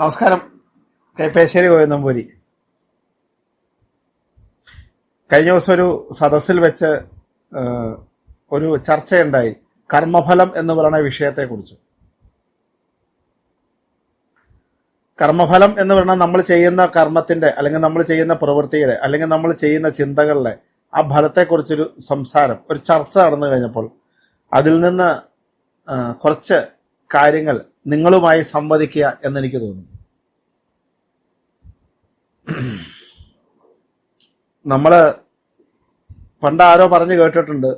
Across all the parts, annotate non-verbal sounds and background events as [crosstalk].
നമസ്കാരം. കൈപ്പേശ്ശേരി ഗോവിന്ദമ്പൂരി കഴിഞ്ഞ ദിവസം ഒരു സദസ്സിൽ വെച്ച് ഒരു ചർച്ചയുണ്ടായി. കർമ്മഫലം എന്ന് പറയുന്ന വിഷയത്തെക്കുറിച്ച്. കർമ്മഫലം എന്ന് പറഞ്ഞാൽ നമ്മൾ ചെയ്യുന്ന കർമ്മത്തിന്റെ അല്ലെങ്കിൽ നമ്മൾ ചെയ്യുന്ന പ്രവൃത്തിയുടെ അല്ലെങ്കിൽ നമ്മൾ ചെയ്യുന്ന ചിന്തകളുടെ ആ ഫലത്തെക്കുറിച്ചൊരു സംസാരം ഒരു ചർച്ച നടന്നു കഴിഞ്ഞപ്പോൾ അതിൽ നിന്ന് കുറച്ച് കാര്യങ്ങൾ നിങ്ങളുമായി സംവദിക്കുക എന്നെനിക്ക് തോന്നി. [clears throat] നമ്മൾ പണ്ട് ആരോ പറഞ്ഞു കേട്ടിട്ടുണ്ട്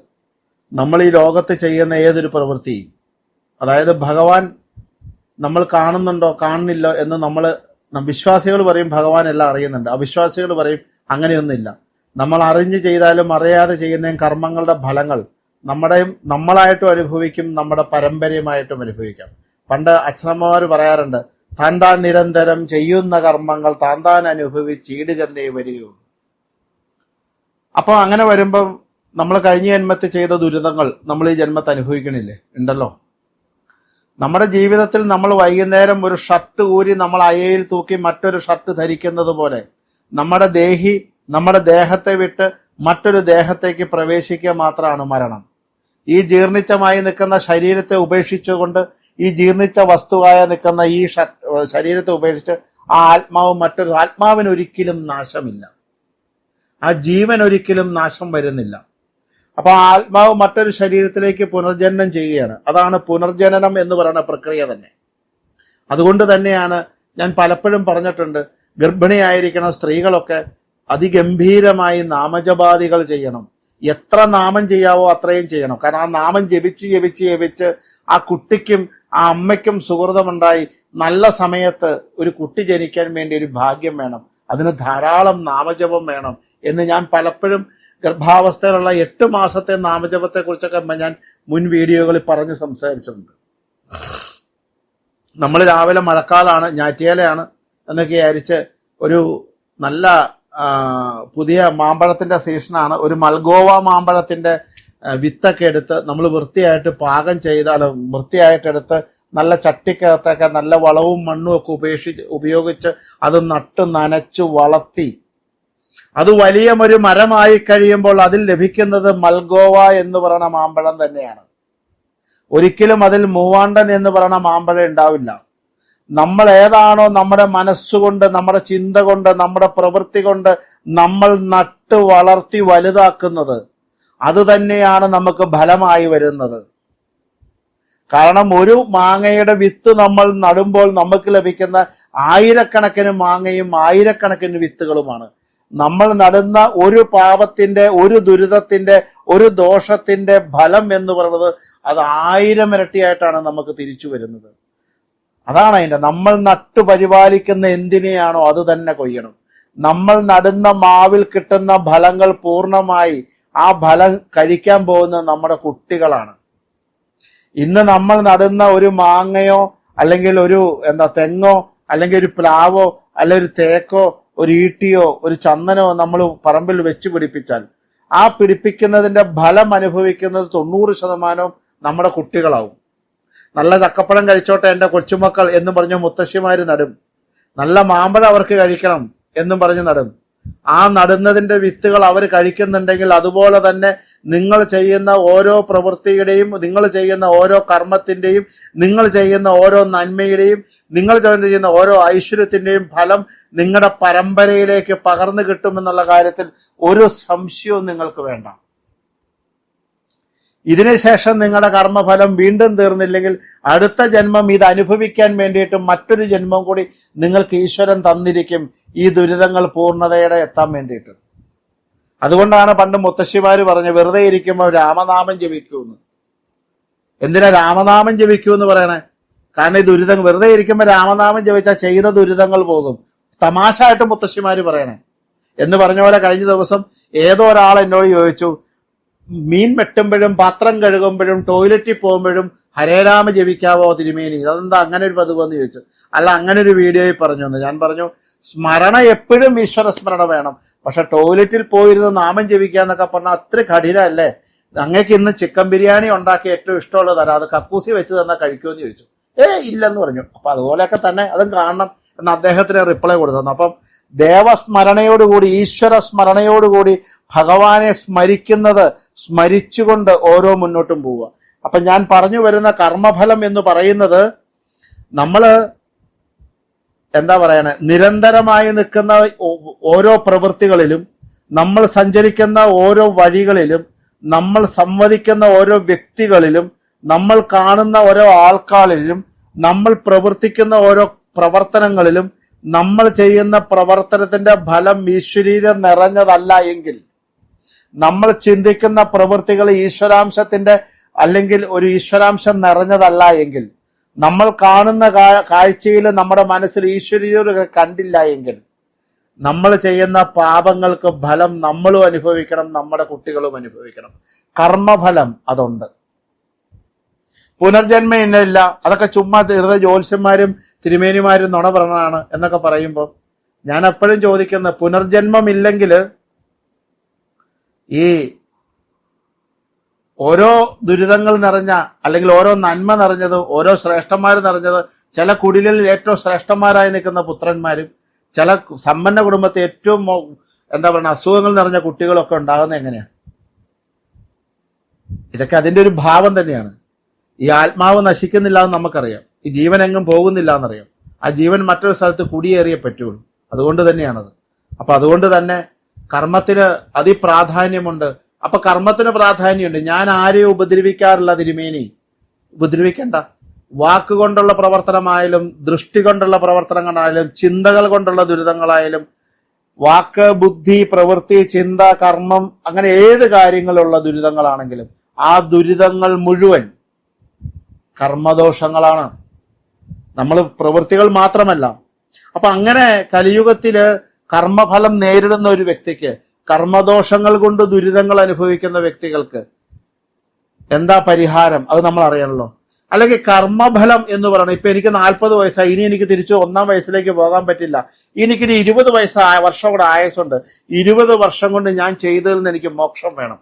നമ്മൾ ഈ ലോകത്ത് ചെയ്യുന്ന ഏതൊരു പ്രവൃത്തിയും അതായത് ഭഗവാൻ നമ്മൾ കാണുന്നുണ്ടോ കാണുന്നില്ലോ എന്ന് നമ്മൾ വിശ്വാസികൾ പറയും ഭഗവാൻ എല്ലാം അറിയുന്നുണ്ട്. അവിശ്വാസികൾ പറയും അങ്ങനെയൊന്നുമില്ല. നമ്മൾ അറിഞ്ഞ് ചെയ്താലും അറിയാതെ ചെയ്യുന്ന കർമ്മങ്ങളുടെ ഫലങ്ങൾ നമ്മുടെയും നമ്മളായിട്ടും അനുഭവിക്കും നമ്മുടെ പരമ്പരയുമായിട്ടും അനുഭവിക്കാം. പണ്ട് അച്ഛനമ്മമാർ പറയാറുണ്ട് താൻ താൻ നിരന്തരം ചെയ്യുന്ന കർമ്മങ്ങൾ താൻ താൻ അനുഭവിച്ചിടുകന്നേ വരികയുള്ളൂ. അപ്പോൾ അങ്ങനെ വരുമ്പം നമ്മൾ കഴിഞ്ഞ ജന്മത്തിൽ ചെയ്ത ദുരിതങ്ങൾ നമ്മൾ ഈ ജന്മത്തെ അനുഭവിക്കണില്ലേ? ഉണ്ടല്ലോ. നമ്മുടെ ജീവിതത്തിൽ നമ്മൾ വൈകുന്നേരം ഒരു ഷർട്ട് ഊരി നമ്മൾ അയയിൽ തൂക്കി മറ്റൊരു ഷർട്ട് ധരിക്കുന്നത് പോലെ നമ്മുടെ ദേഹി നമ്മുടെ ദേഹത്തെ വിട്ട് മറ്റൊരു ദേഹത്തേക്ക് പ്രവേശിക്കുക മാത്രമാണ് മരണം. ഈ ജീർണിച്ചമായി നിൽക്കുന്ന ശരീരത്തെ ഉപേക്ഷിച്ചുകൊണ്ട് ഈ ജീർണിച്ച വസ്തുവായ നിൽക്കുന്ന ഈ ശരീരത്തെ ഉപേക്ഷിച്ച് ആ ആത്മാവ് മറ്റൊരു ആത്മാവിന് ഒരിക്കലും നാശമില്ല. ആ ജീവൻ ഒരിക്കലും നാശം വരുന്നില്ല. അപ്പൊ ആ ആത്മാവ് മറ്റൊരു ശരീരത്തിലേക്ക് പുനർജനനം ചെയ്യുകയാണ്. അതാണ് പുനർജനനം എന്ന് പറയുന്ന പ്രക്രിയ തന്നെ. അതുകൊണ്ട് തന്നെയാണ് ഞാൻ പലപ്പോഴും പറഞ്ഞിട്ടുണ്ട് ഗർഭിണിയായിരിക്കുന്ന സ്ത്രീകളൊക്കെ അതിഗംഭീരമായി നാമജപാദികൾ ചെയ്യണം. എത്ര നാമം ചെയ്യാവോ അത്രയും ചെയ്യണം. കാരണം ആ നാമം ജപിച്ച് ജപിച്ച് ജപിച്ച് ആ കുട്ടിക്കും ആ അമ്മയ്ക്കും സുഹൃതമുണ്ടായി നല്ല സമയത്ത് ഒരു കുട്ടി ജനിക്കാൻ വേണ്ടി ഒരു ഭാഗ്യം വേണം. അതിന് ധാരാളം നാമജപം വേണം എന്ന് ഞാൻ പലപ്പോഴും ഗർഭാവസ്ഥയിലുള്ള എട്ട് മാസത്തെ നാമജപത്തെ കുറിച്ചൊക്കെ ഞാൻ മുൻ വീഡിയോകളിൽ പറഞ്ഞ് സംസാരിച്ചിട്ടുണ്ട്. നമ്മൾ രാവിലെ മഴക്കാലാണ് ഞാറ്റിയാലയാണ് എന്നൊക്കെ വിചാരിച്ച് ഒരു നല്ല പുതിയ മാമ്പഴത്തിന്റെ സീസണാണ്. ഒരു മൽഗോവ മാമ്പഴത്തിന്റെ വിത്തൊക്കെ എടുത്ത് നമ്മൾ വൃത്തിയായിട്ട് പാകം ചെയ്താൽ അല്ല വൃത്തിയായിട്ട് എടുത്ത് നല്ല ചട്ടിക്കകത്തൊക്കെ നല്ല വളവും മണ്ണും ഒക്കെ ഉപേക്ഷിച്ച് ഉപയോഗിച്ച് അത് നട്ട് നനച്ച് വളർത്തി. അത് വലിയ ഒരു മരമായി കഴിയുമ്പോൾ അതിൽ ലഭിക്കുന്നത് മൽഗോവ എന്ന് പറയുന്ന മാമ്പഴം തന്നെയാണ്. ഒരിക്കലും അതിൽ മൂവാണ്ടൻ എന്ന് പറയുന്ന മാമ്പഴം ഉണ്ടാവില്ല. നമ്മൾ ഏതാണോ നമ്മുടെ മനസ്സുകൊണ്ട് നമ്മുടെ ചിന്ത കൊണ്ട് നമ്മുടെ പ്രവൃത്തി കൊണ്ട് നമ്മൾ നട്ട് വളർത്തി വലുതാക്കുന്നത്. അത് തന്നെയാണ് നമുക്ക് ഫലമായി വരുന്നത്. കാരണം ഒരു മാങ്ങയുടെ വിത്ത് നമ്മൾ നടുമ്പോൾ നമുക്ക് ലഭിക്കുന്ന ആയിരക്കണക്കിന് മാങ്ങയും ആയിരക്കണക്കിന് വിത്തുകളുമാണ്. നമ്മൾ നടുന്ന ഒരു പാപത്തിന്റെ ഒരു ദുരിതത്തിന്റെ ഒരു ദോഷത്തിന്റെ ഫലം എന്ന് പറയുന്നത് അത് ആയിരം ഇരട്ടിയായിട്ടാണ് നമുക്ക് തിരിച്ചു വരുന്നത്. അതാണ് അതിന്റെ നമ്മൾ നട്ടു പരിപാലിക്കുന്ന എന്തിനെയാണോ അത് തന്നെ കൊയ്യണം. നമ്മൾ നടുന്ന മാവിൽ കിട്ടുന്ന ഫലങ്ങൾ പൂർണമായി ആ ഫലം കഴിക്കാൻ പോകുന്നത് നമ്മുടെ കുട്ടികളാണ്. ഇന്ന് നമ്മൾ നടുന്ന ഒരു മാങ്ങയോ അല്ലെങ്കിൽ ഒരു എന്താ തെങ്ങോ അല്ലെങ്കിൽ ഒരു പ്ലാവോ അല്ലെ ഒരു തേക്കോ ഒരു ഈട്ടിയോ ഒരു ചന്ദനോ നമ്മൾ പറമ്പിൽ വെച്ച് പിടിപ്പിച്ചാൽ ആ പിടിപ്പിക്കുന്നതിന്റെ ഫലം അനുഭവിക്കുന്നത് തൊണ്ണൂറ് ശതമാനവും നമ്മുടെ കുട്ടികളാവും. നല്ല ചക്കപ്പഴം കഴിച്ചോട്ടെ എന്റെ കൊച്ചുമക്കൾ എന്നും പറഞ്ഞ് മുത്തശ്ശിമാർ നടും. നല്ല മാമ്പഴം അവർക്ക് കഴിക്കണം എന്നും പറഞ്ഞ് നടും. ആ നടുന്നതിന്റെ വിത്തുകൾ അവർ കഴിക്കുന്നുണ്ടെങ്കിൽ അതുപോലെ തന്നെ നിങ്ങൾ ചെയ്യുന്ന ഓരോ പ്രവൃത്തിയുടെയും നിങ്ങൾ ചെയ്യുന്ന ഓരോ കർമ്മത്തിന്റെയും നിങ്ങൾ ചെയ്യുന്ന ഓരോ നന്മയുടെയും നിങ്ങൾ ചെയ്യുന്ന ഓരോ ഐശ്വര്യത്തിന്റെയും ഫലം നിങ്ങളുടെ പരമ്പരയിലേക്ക് പകർന്നു കിട്ടുമെന്നുള്ള കാര്യത്തിൽ ഒരു സംശയവും നിങ്ങൾക്ക് വേണ്ട. ഇതിനുശേഷം നിങ്ങളുടെ കർമ്മഫലം വീണ്ടും തീർന്നില്ലെങ്കിൽ അടുത്ത ജന്മം ഇത് അനുഭവിക്കാൻ വേണ്ടിയിട്ട് മറ്റൊരു ജന്മം കൂടി നിങ്ങൾക്ക് ഈശ്വരൻ തന്നിരിക്കും. ഈ ദുരിതങ്ങൾ പൂർണതയുടെ എത്താൻ വേണ്ടിയിട്ട്. അതുകൊണ്ടാണ് പണ്ട് മുത്തശ്ശിമാർ പറഞ്ഞ് വെറുതെ ഇരിക്കുമ്പോൾ രാമനാമം ജപിക്കൂന്ന്. എന്തിനാ രാമനാമം ജപിക്കൂ എന്ന് പറയണേ? കാരണം ഈ ദുരിതങ്ങൾ വെറുതെ ഇരിക്കുമ്പോൾ രാമനാമം ജപിച്ചാൽ ചെയ്ത ദുരിതങ്ങൾ പോകും. തമാശ ആയിട്ട് മുത്തശ്ശിമാര് പറയണേ. എന്ന് പറഞ്ഞ പോലെ കഴിഞ്ഞ ദിവസം ഏതോ ഒരാൾ എന്നോട് ചോദിച്ചു മീൻ വെട്ടുമ്പോഴും പാത്രം കഴുകുമ്പോഴും ടോയ്ലറ്റിൽ പോകുമ്പോഴും ഹരേരാമ ജപിക്കാവോ തിരുമേനി? അതെന്താ അങ്ങനെ ഒരു പതിവ് എന്ന് ചോദിച്ചു. അല്ല അങ്ങനെ ഒരു വീഡിയോയിൽ പറഞ്ഞു എന്ന്. ഞാൻ പറഞ്ഞു സ്മരണ എപ്പോഴും ഈശ്വര സ്മരണ വേണം. പക്ഷെ ടോയ്ലറ്റിൽ പോയിരുന്ന് നാമം ജപിക്കുക എന്നൊക്കെ പറഞ്ഞാൽ അത്ര കഠിനല്ലേ അങ്ങേക്ക് ഇന്ന് ചിക്കൻ ബിരിയാണി ഉണ്ടാക്കി ഏറ്റവും ഇഷ്ടമുള്ളതല്ല അത് കക്കൂസി വെച്ച് തന്നാൽ കഴിക്കുമെന്ന് ചോദിച്ചു. ഏ ഇല്ലെന്ന് പറഞ്ഞു. അപ്പൊ അതുപോലെയൊക്കെ തന്നെ അതും കാണണം എന്ന് അദ്ദേഹത്തിന് റിപ്ലൈ കൊടുത്തു. അപ്പം ദേവസ്മരണയോടുകൂടി ഈശ്വര സ്മരണയോടുകൂടി ഭഗവാനെ സ്മരിക്കുന്നത് സ്മരിച്ചുകൊണ്ട് ഓരോ മുന്നോട്ടും പോവുക. അപ്പൊ ഞാൻ പറഞ്ഞു വരുന്ന കർമ്മഫലം എന്ന് പറയുന്നത് നമ്മൾ എന്താ പറയണേ? നിരന്തരമായി നിൽക്കുന്ന ഓരോ പ്രവൃത്തികളിലും നമ്മൾ സഞ്ചരിക്കുന്ന ഓരോ വഴികളിലും നമ്മൾ സംവദിക്കുന്ന ഓരോ വ്യക്തികളിലും നമ്മൾ കാണുന്ന ഓരോ ആൾക്കാരിലും നമ്മൾ പ്രവർത്തിക്കുന്ന ഓരോ പ്രവർത്തനങ്ങളിലും നമ്മൾ ചെയ്യുന്ന പ്രവർത്തനത്തിന്റെ ഫലം ഈശ്വരീയം നിറഞ്ഞതല്ല എങ്കിൽ നമ്മൾ ചിന്തിക്കുന്ന പ്രവൃത്തികൾ ഈശ്വരാംശത്തിന്റെ അല്ലെങ്കിൽ ഒരു ഈശ്വരാംശം നിറഞ്ഞതല്ല എങ്കിൽ നമ്മൾ കാണുന്ന കാഴ്ചയിൽ നമ്മുടെ മനസ്സിൽ ഈശ്വരീയോട് കണ്ടില്ല എങ്കിൽ നമ്മൾ ചെയ്യുന്ന പാപങ്ങൾക്ക് ഫലം നമ്മളും അനുഭവിക്കണം നമ്മുടെ കുട്ടികളും അനുഭവിക്കണം. കർമ്മഫലം അതുണ്ട്. പുനർജന്മ അതൊക്കെ ചുമ്മാ തീർത്ത ജ്യോത്സ്യന്മാരും തിരുമേനിമാരും നുണ പറഞ്ഞതാണ് എന്നൊക്കെ പറയുമ്പോൾ ഞാൻ എപ്പോഴും ചോദിക്കുന്ന പുനർജന്മം ഇല്ലെങ്കിൽ ഈ ഓരോ ദുരിതങ്ങൾ നിറഞ്ഞ അല്ലെങ്കിൽ ഓരോ നന്മ നിറഞ്ഞത് ഓരോ ശ്രേഷ്ഠന്മാർ നിറഞ്ഞത് ചില കുടിലിൽ ഏറ്റവും ശ്രേഷ്ഠന്മാരായി നിൽക്കുന്ന പുത്രന്മാരും ചില സമ്പന്ന കുടുംബത്തെ ഏറ്റവും എന്താ പറയുക അസുഖങ്ങൾ നിറഞ്ഞ കുട്ടികളൊക്കെ ഉണ്ടാകുന്നത് എങ്ങനെയാണ്? ഇതൊക്കെ അതിന്റെ ഒരു ഭാവം തന്നെയാണ്. ഈ ആത്മാവ് നശിക്കുന്നില്ല എന്ന് നമുക്കറിയാം. ഈ ജീവൻ എങ്ങും പോകുന്നില്ല എന്നറിയാം. ആ ജീവൻ മറ്റൊരു സ്ഥലത്ത് കുടിയേറിയേ പറ്റുള്ളൂ അതുകൊണ്ട് തന്നെയാണത്. അപ്പൊ അതുകൊണ്ട് തന്നെ കർമ്മത്തിന് അതിപ്രാധാന്യമുണ്ട്. അപ്പൊ കർമ്മത്തിന് പ്രാധാന്യമുണ്ട്. ഞാൻ ആരെയും ഉപദ്രവിക്കാറില്ല തിരുമേനി? ഉപദ്രവിക്കണ്ട. വാക്കുകൊണ്ടുള്ള പ്രവർത്തനമായാലും ദൃഷ്ടി കൊണ്ടുള്ള പ്രവർത്തനങ്ങളായാലും ചിന്തകൾ കൊണ്ടുള്ള ദുരിതങ്ങളായാലും വാക്ക് ബുദ്ധി പ്രവൃത്തി ചിന്ത കർമ്മം അങ്ങനെ ഏത് കാര്യങ്ങളുള്ള ദുരിതങ്ങളാണെങ്കിലും ആ ദുരിതങ്ങൾ മുഴുവൻ കർമ്മദോഷങ്ങളാണ്. നമ്മൾ പ്രവൃത്തികൾ മാത്രമല്ല. അപ്പൊ അങ്ങനെ കലിയുഗത്തിൽ കർമ്മഫലം നേരിടുന്ന ഒരു വ്യക്തിക്ക് കർമ്മദോഷങ്ങൾ കൊണ്ട് ദുരിതങ്ങൾ അനുഭവിക്കുന്ന വ്യക്തികൾക്ക് എന്താ പരിഹാരം? അത് നമ്മൾ അറിയണല്ലോ. അല്ലെങ്കിൽ കർമ്മഫലം എന്ന് പറയണം. ഇപ്പൊ എനിക്ക് നാൽപ്പത് വയസ്സായി. ഇനി എനിക്ക് തിരിച്ചു ഒന്നാം വയസ്സിലേക്ക് പോകാൻ പറ്റില്ല. എനിക്കിനി ഇരുപത് വയസ്സായ വർഷം കൂടെ ആയസുണ്ട് ഇരുപത് വർഷം കൊണ്ട് ഞാൻ ചെയ്തതിൽ നിന്ന് എനിക്ക് മോക്ഷം വേണം.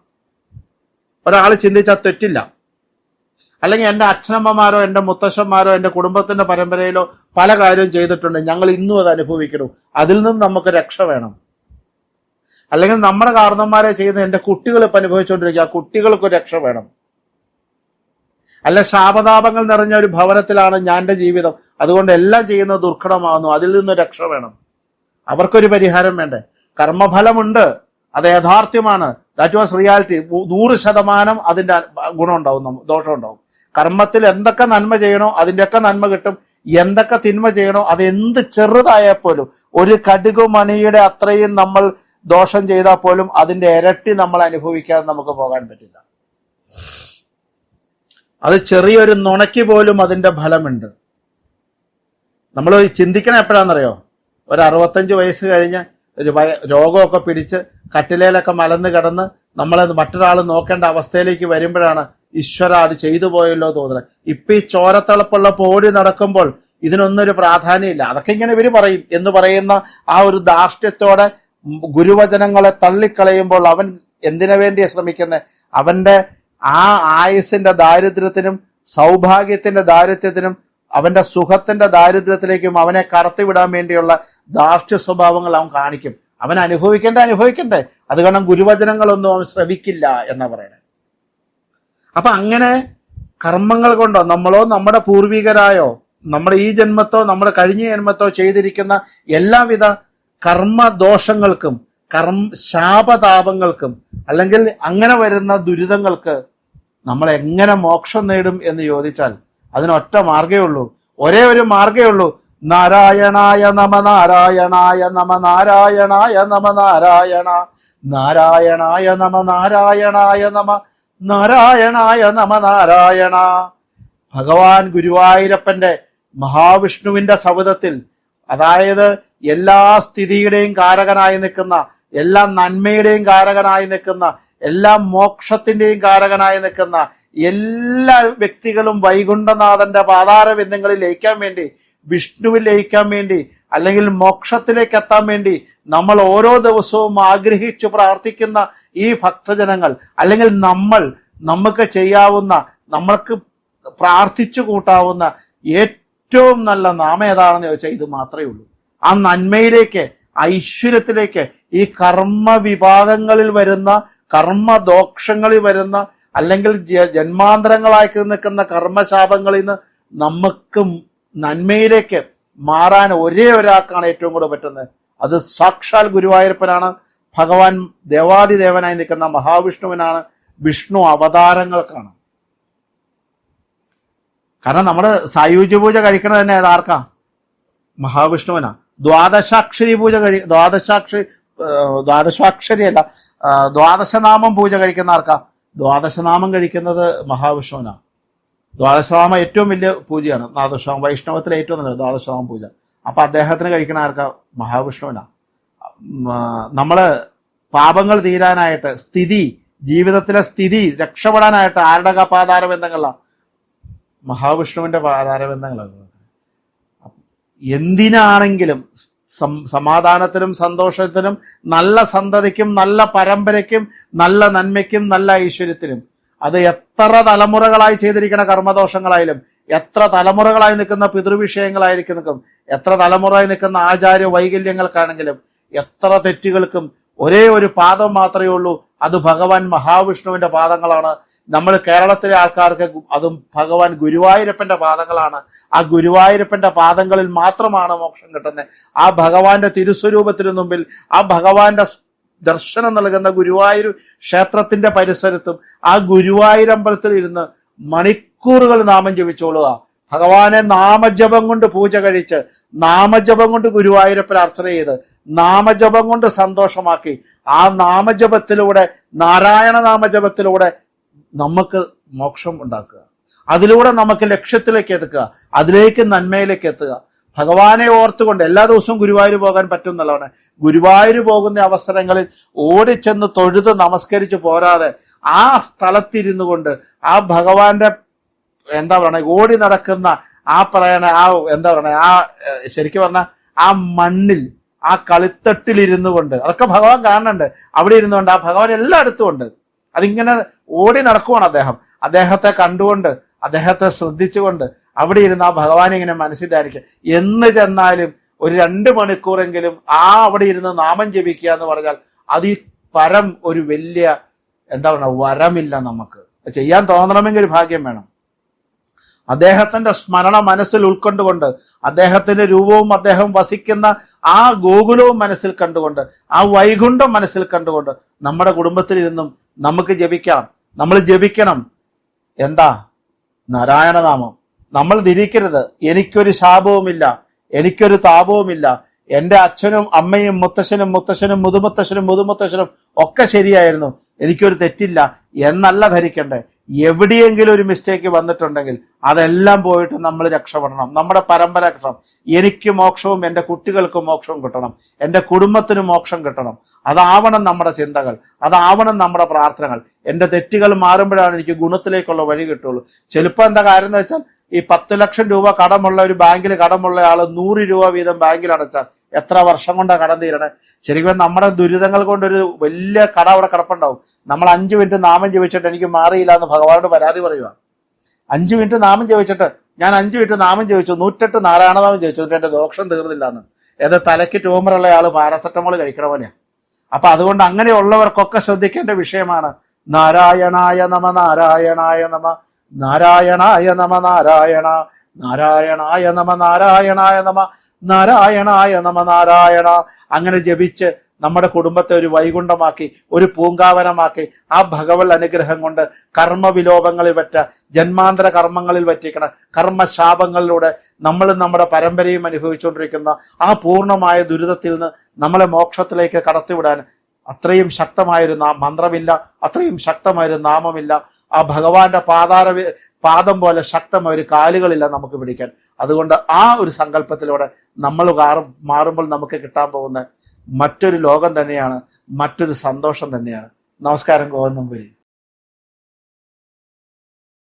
ഒരാൾ ചിന്തിച്ചാൽ തെറ്റില്ല. അല്ലെങ്കിൽ എന്റെ അച്ഛനമ്മമാരോ എന്റെ മുത്തശ്ശന്മാരോ എന്റെ കുടുംബത്തിന്റെ പരമ്പരയിലോ പല കാര്യവും ചെയ്തിട്ടുണ്ട്. ഞങ്ങൾ ഇന്നും അത് അനുഭവിക്കണം അതിൽ നിന്ന് നമുക്ക് രക്ഷ വേണം. അല്ലെങ്കിൽ നമ്മുടെ കാരണന്മാരെ ചെയ്യുന്ന എന്റെ കുട്ടികൾ ഇപ്പം അനുഭവിച്ചുകൊണ്ടിരിക്കുക. ആ കുട്ടികൾക്ക് രക്ഷ വേണം. അല്ല ശാപതാപങ്ങൾ നിറഞ്ഞ ഒരു ഭവനത്തിലാണ് ഞാൻ എന്റെ ജീവിതം. അതുകൊണ്ട് എല്ലാം ചെയ്യുന്നത് ദുർഘടമാകുന്നു. അതിൽ നിന്ന് രക്ഷ വേണം. അവർക്കൊരു പരിഹാരം വേണ്ടേ? കർമ്മഫലമുണ്ട്. അത് യാഥാർത്ഥ്യമാണ്. ദാറ്റ് വാസ് റിയാലിറ്റി നൂറ് ശതമാനം അതിന്റെ ഗുണം ഉണ്ടാവും ദോഷം ഉണ്ടാവും കർമ്മത്തിൽ എന്തൊക്കെ നന്മ ചെയ്യണോ അതിന്റെയൊക്കെ നന്മ കിട്ടും. എന്തൊക്കെ തിന്മ ചെയ്യണോ അത് എന്ത് ചെറുതായാൽ പോലും ഒരു കടുക് മണിയുടെ അത്രയും നമ്മൾ ദോഷം ചെയ്താൽ പോലും അതിന്റെ ഇരട്ടി നമ്മൾ അനുഭവിക്കാതെ നമുക്ക് പോകാൻ പറ്റില്ല. അത് ചെറിയൊരു നുണയ്ക്ക് പോലും അതിന്റെ ഫലമുണ്ട്. നമ്മൾ ചിന്തിക്കണം എപ്പോഴാണെന്നറിയോ? ഒരു അറുപത്തഞ്ച് വയസ്സ് കഴിഞ്ഞ് ഒരു രോഗമൊക്കെ പിടിച്ച് കട്ടിലേലൊക്കെ മലന്ന് കിടന്ന് നമ്മളെ മറ്റൊരാൾ നോക്കേണ്ട അവസ്ഥയിലേക്ക് വരുമ്പോഴാണ് ഈശ്വര അത് ചെയ്തു പോയല്ലോ തോന്നുന്നത്. ഇപ്പൊ ഈ ചോരത്തിളപ്പുള്ള പോടി നടക്കുമ്പോൾ ഇതിനൊന്നൊരു പ്രാധാന്യമില്ല. അതൊക്കെ ഇങ്ങനെ ഇവർ പറയും. എന്ന് പറയുന്ന ആ ഒരു ധാർഷ്ട്യത്തോടെ ഗുരുവചനങ്ങളെ തള്ളിക്കളയുമ്പോൾ അവൻ എന്തിനു വേണ്ടിയാ ശ്രമിക്കുന്നത് അവന്റെ ആ ആയുസിന്റെ ദാരിദ്ര്യത്തിനും സൗഭാഗ്യത്തിന്റെ ദാരിദ്ര്യത്തിനും അവന്റെ സുഖത്തിന്റെ ദാരിദ്ര്യത്തിലേക്കും അവനെ കടത്തിവിടാൻ വേണ്ടിയുള്ള ധാർഷ്ട്യ സ്വഭാവങ്ങൾ അവൻ കാണിക്കും. അവൻ അനുഭവിക്കേണ്ട അനുഭവിക്കണ്ടേ. അത് കാരണം ഗുരുവചനങ്ങളൊന്നും അവൻ ശ്രവിക്കില്ല എന്നാ പറയണേ. അപ്പൊ അങ്ങനെ കർമ്മങ്ങൾ കൊണ്ടോ നമ്മളോ നമ്മുടെ പൂർവികരായോ നമ്മുടെ ഈ ജന്മത്തോ നമ്മുടെ കഴിഞ്ഞ ജന്മത്തോ ചെയ്തിരിക്കുന്ന എല്ലാവിധ കർമ്മദോഷങ്ങൾക്കും കർമ്മ ശാപതാപങ്ങൾക്കും അല്ലെങ്കിൽ അങ്ങനെ വരുന്ന ദുരിതങ്ങൾക്ക് നമ്മൾ എങ്ങനെ മോക്ഷം നേടും എന്ന് ചോദിച്ചാൽ അതിനൊറ്റ മാർഗേ ഉള്ളൂ. ഒരേ ഒരു മാർഗേ ഉള്ളൂ. നാരായണായ നമ നാരായണായ നമ നാരായണായ നമ നാരായണ. നാരായണായ നമ നാരായണായ നമ നാരായണായ നമ നാരായണ. ഭഗവാൻ ഗുരുവായൂരപ്പന്റെ മഹാവിഷ്ണുവിന്റെ സൗദത്തിൽ അതായത് എല്ലാ സ്ഥിതിയുടെയും കാരകനായി നിൽക്കുന്ന എല്ലാ നന്മയുടെയും കാരകനായി നിൽക്കുന്ന എല്ലാ മോക്ഷത്തിന്റെയും കാരകനായി നിൽക്കുന്ന എല്ലാ വ്യക്തികളും വൈകുണ്ഠനാഥന്റെ പാതാര ബിന്ദങ്ങളിൽ ലയിക്കാൻ വേണ്ടി വിഷ്ണുവിൽ ലയിക്കാൻ വേണ്ടി അല്ലെങ്കിൽ മോക്ഷത്തിലേക്ക് എത്താൻ വേണ്ടി നമ്മൾ ഓരോ ദിവസവും ആഗ്രഹിച്ചു പ്രാർത്ഥിക്കുന്ന ഈ ഭക്തജനങ്ങൾ അല്ലെങ്കിൽ നമ്മൾ നമുക്ക് ചെയ്യാവുന്ന നമ്മൾക്ക് പ്രാർത്ഥിച്ചു കൂട്ടാവുന്ന ഏറ്റവും നല്ല നാമം ഏതാണെന്ന് ചോദിച്ചാൽ ഇത് മാത്രമേ ഉള്ളൂ. ആ നന്മയിലേക്ക് ഐശ്വര്യത്തിലേക്ക് ഈ കർമ്മ വിഭാഗങ്ങളിൽ വരുന്ന കർമ്മദോഷങ്ങളിൽ വരുന്ന അല്ലെങ്കിൽ ജന്മാന്തരങ്ങളായി നിൽക്കുന്ന കർമ്മശാപങ്ങളിൽ നിന്ന് നമുക്ക് നന്മയിലേക്ക് മാറാൻ ഒരേ ഒരാൾക്കാണ് ഏറ്റവും കൂടുതൽ പറ്റുന്നത്. അത് സാക്ഷാൽ ഗുരുവായൂരപ്പനാണ്. ഭഗവാൻ ദേവാദിദേവനായി നിൽക്കുന്ന മഹാവിഷ്ണുവിനാണ് വിഷ്ണു അവതാരങ്ങൾക്കാണ്. കാരണം നമ്മൾ സായുജ്യ പൂജ കഴിക്കണത് തന്നെ ആർക്കാ? മഹാവിഷ്ണുവിനാ. ദ്വാദശാക്ഷരി പൂജ കഴി ദ്വാദശാക്ഷരി ദ്വാദശാക്ഷരിയല്ല ദ്വാദശനാമം പൂജ കഴിക്കുന്ന ആർക്കാ? ദ്വാദശനാമം കഴിക്കുന്നത് മഹാവിഷ്ണുവിനാണ് ദ്വാദശനാമം ഏറ്റവും വലിയ പൂജയാണ്. ദ്വാദശനാമം വൈഷ്ണവത്തിലെ ഏറ്റവും നല്ല ദ്വാദശനാമം പൂജ. അപ്പൊ അദ്ദേഹത്തിന് കഴിക്കുന്ന ആർക്കാ? മഹാവിഷ്ണുവിനാ. നമ്മൾ പാപങ്ങൾ തീരാനായിട്ട് സ്ഥിതി ജീവിതത്തിലെ സ്ഥിതി രക്ഷപ്പെടാനായിട്ട് ആരുടെ പാതാര മഹാവിഷ്ണുവിന്റെ മഹാവിഷ്ണുവിന്റെ പാതാര ബന്ധങ്ങളാണ് എന്തിനാണെങ്കിലും സമാധാനത്തിനും സന്തോഷത്തിനും നല്ല സന്തതിക്കും നല്ല പരമ്പരയ്ക്കും നല്ല നന്മയ്ക്കും നല്ല ഐശ്വര്യത്തിനും. അത് എത്ര തലമുറകളായി ചെയ്തിരിക്കുന്ന കർമ്മദോഷങ്ങളായാലും എത്ര തലമുറകളായി നിൽക്കുന്ന പിതൃവിഷയങ്ങളായിരിക്കും നിൽക്കും എത്ര തലമുറയായി നിൽക്കുന്ന ആചാര്യ വൈകല്യങ്ങൾക്കാണെങ്കിലും എത്ര തെറ്റുകൾക്കും ഒരേ ഒരു പാദം മാത്രമേ ഉള്ളൂ. അത് ഭഗവാൻ മഹാവിഷ്ണുവിന്റെ പാദങ്ങളാണ്. നമ്മൾ കേരളത്തിലെ ആൾക്കാർക്ക് അതും ഭഗവാൻ ഗുരുവായൂരപ്പന്റെ പാദങ്ങളാണ്. ആ ഗുരുവായൂരപ്പന്റെ പാദങ്ങളിൽ മാത്രമാണ് മോക്ഷം കിട്ടുന്നത്. ആ ഭഗവാന്റെ തിരുസ്വരൂപത്തിനു മുമ്പിൽ ആ ഭഗവാന്റെ ദർശനം നൽകുന്ന ഗുരുവായൂർ ക്ഷേത്രത്തിന്റെ പരിസരത്തും ആ ഗുരുവായൂരമ്പലത്തിൽ ഇരുന്ന് മണിക്കൂറുകൾ നാമം ജപിച്ചോളുക. ഭഗവാനെ നാമജപം കൊണ്ട് പൂജ കഴിച്ച് നാമജപം കൊണ്ട് ഗുരുവായൂരപ്പൻ അർച്ചന ചെയ്ത് നാമജപം കൊണ്ട് സന്തോഷമാക്കി. ആ നാമജപത്തിലൂടെ നാരായണ നാമജപത്തിലൂടെ നമുക്ക് മോക്ഷം ഉണ്ടാക്കുക. അതിലൂടെ നമുക്ക് ലക്ഷ്യത്തിലേക്ക് എത്തുക. അതിലേക്ക് നന്മയിലേക്ക് എത്തുക. ഭഗവാനെ ഓർത്തുകൊണ്ട് എല്ലാ ദിവസവും ഗുരുവായൂർ പോകാൻ പറ്റും എന്നുള്ളതാണ്. ഗുരുവായൂർ പോകുന്ന അവസരങ്ങളിൽ ഓടിച്ചെന്ന് തൊഴുത് നമസ്കരിച്ച് പോരാതെ ആ സ്ഥലത്തിരുന്നു കൊണ്ട് ആ ഭഗവാന്റെ എന്താ പറയണേ ഓടി നടക്കുന്ന ആ പറയണ ആ എന്താ പറയണേ ആ ശരിക്കും പറഞ്ഞ ആ മണ്ണിൽ ആ കളിത്തട്ടിൽ കളിത്തട്ടിലിരുന്നു കൊണ്ട് അതൊക്കെ ഭഗവാൻ കാണുന്നുണ്ട്. അവിടെ ഇരുന്നുകൊണ്ട് ആ ഭഗവാൻ എല്ലായിടത്തും ഉണ്ട്. അതിങ്ങനെ ഓടി നടക്കുവാണ് അദ്ദേഹം. അദ്ദേഹത്തെ കണ്ടുകൊണ്ട് അദ്ദേഹത്തെ ശ്രദ്ധിച്ചുകൊണ്ട് അവിടെ ഇരുന്ന് ആ ഭഗവാൻ ഇങ്ങനെ മനസ്സിൽ ധാരിക്കുക എന്ന് ചെന്നാലും ഒരു രണ്ട് മണിക്കൂറെങ്കിലും ആ അവിടെ ഇരുന്ന് നാമം ജപിക്കുക എന്ന് പറഞ്ഞാൽ അത് ഈ പരം ഒരു വലിയ എന്താ പറയുക വരമില്ല നമുക്ക്. ചെയ്യാൻ തോന്നണമെങ്കിൽ ഒരു ഭാഗ്യം വേണം. അദ്ദേഹത്തിന്റെ സ്മരണ മനസ്സിൽ ഉൾക്കൊണ്ടുകൊണ്ട് അദ്ദേഹത്തിന്റെ രൂപവും അദ്ദേഹം വസിക്കുന്ന ആ ഗോകുലവും മനസ്സിൽ കണ്ടുകൊണ്ട് ആ വൈകുണ്ഠം മനസ്സിൽ കണ്ടുകൊണ്ട് നമ്മുടെ കുടുംബത്തിൽ കുടുംബത്തിലിരുന്നും നമുക്ക് ജപിക്കാം. നമ്മൾ ജപിക്കണം. എന്താ? നാരായണനാമം. നമ്മൾ ധരിക്കരുത്. എനിക്കൊരു ശാപവുമില്ല. എനിക്കൊരു താപവുമില്ല. എന്റെ അച്ഛനും അമ്മയും മുത്തശ്ശനും മുത്തശ്ശനും മുതുമുത്തശ്ശനും മുതുമുത്തശ്ശനും ഒക്കെ ശരിയായിരുന്നു. എനിക്കൊരു തെറ്റില്ല. എന്നല്ല ധരിക്കണ്ടേ. എവിടെയെങ്കിലും ഒരു മിസ്റ്റേക്ക് വന്നിട്ടുണ്ടെങ്കിൽ അതെല്ലാം പോയിട്ട് നമ്മൾ രക്ഷപ്പെടണം. നമ്മുടെ പരമ്പര കിട്ടണം എനിക്ക് മോക്ഷവും എന്റെ കുട്ടികൾക്ക് മോക്ഷവും കിട്ടണം. എന്റെ കുടുംബത്തിന് മോക്ഷം കിട്ടണം. അതാവണം നമ്മുടെ ചിന്തകൾ. അതാവണം നമ്മുടെ പ്രാർത്ഥനകൾ. എന്റെ തെറ്റുകൾ മാറുമ്പോഴാണ് എനിക്ക് ഗുണത്തിലേക്കുള്ള വഴി കിട്ടുള്ളൂ. ചിലപ്പോൾ എന്താ കാര്യം എന്ന് വെച്ചാൽ ഈ പത്ത് ലക്ഷം രൂപ കടമുള്ള ഒരു ബാങ്കിൽ കടമുള്ള ആൾ നൂറ് രൂപ വീതം ബാങ്കിൽ അടച്ചാൽ എത്ര വർഷം കൊണ്ടാണ് കടം തീരണേ? ശരിക്കും നമ്മുടെ ദുരിതങ്ങൾ കൊണ്ടൊരു വലിയ കട അവിടെ കിടപ്പുണ്ടാവും. നമ്മൾ അഞ്ചു മിനിറ്റ് നാമം ജപിച്ചിട്ട് എനിക്ക് മാറിയില്ല എന്ന് ഭഗവാനോട് പരാതി പറയുക. അഞ്ചു മിനിറ്റ് നാമം ജപിച്ചിട്ട് ഞാൻ അഞ്ചു മിനിറ്റ് നാമം ജപിച്ചു നൂറ്റെട്ട് നാരായണനാമം ജപിച്ചു എന്നിട്ട് എന്റെ ദോഷം തീർന്നില്ല എന്ന്. ഏത് തലയ്ക്ക് ട്യൂമറുള്ള ആൾ പാരസെറ്റമോൾ കഴിക്കണ പോലെയാ. അപ്പൊ അതുകൊണ്ട് അങ്ങനെയുള്ളവർക്കൊക്കെ ശ്രദ്ധിക്കേണ്ട വിഷയമാണ് നാരായണായ നമ നാരായണായ നമ. നാരായണായ നമ നാരായണ നാരായണായ നമ നാരായണായ നമ നാരായണായ നമ നാരായണ. അങ്ങനെ ജപിച്ച് നമ്മുടെ കുടുംബത്തെ ഒരു വൈകുണ്ഠമാക്കി ഒരു പൂങ്കാവനമാക്കി ആ ഭഗവത് അനുഗ്രഹം കൊണ്ട് കർമ്മവിലോപങ്ങളിൽ പറ്റ ജന്മാന്തര കർമ്മങ്ങളിൽ പറ്റിക്കണ കർമ്മശാപങ്ങളിലൂടെ നമ്മൾ നമ്മുടെ പരമ്പരയും അനുഭവിച്ചുകൊണ്ടിരിക്കുന്ന ആ പൂർണമായ ദുരിതത്തിൽ നിന്ന് നമ്മളെ മോക്ഷത്തിലേക്ക് കടത്തിവിടാൻ അത്രയും ശക്തമായൊരു നാ മന്ത്രമില്ല അത്രയും ശക്തമായൊരു നാമമില്ല. ആ ഭഗവാന്റെ പാതാര പാദം പോലെ ശക്തം ഒരു കാലുകളില്ല നമുക്ക് പിടിക്കാൻ. അതുകൊണ്ട് ആ ഒരു സങ്കല്പത്തിലൂടെ നമ്മൾ മാറുമ്പോൾ നമുക്ക് കിട്ടാൻ പോകുന്ന മറ്റൊരു ലോകം തന്നെയാണ് മറ്റൊരു സന്തോഷം തന്നെയാണ്. നമസ്കാരം ഗോവിന്ദം പുരി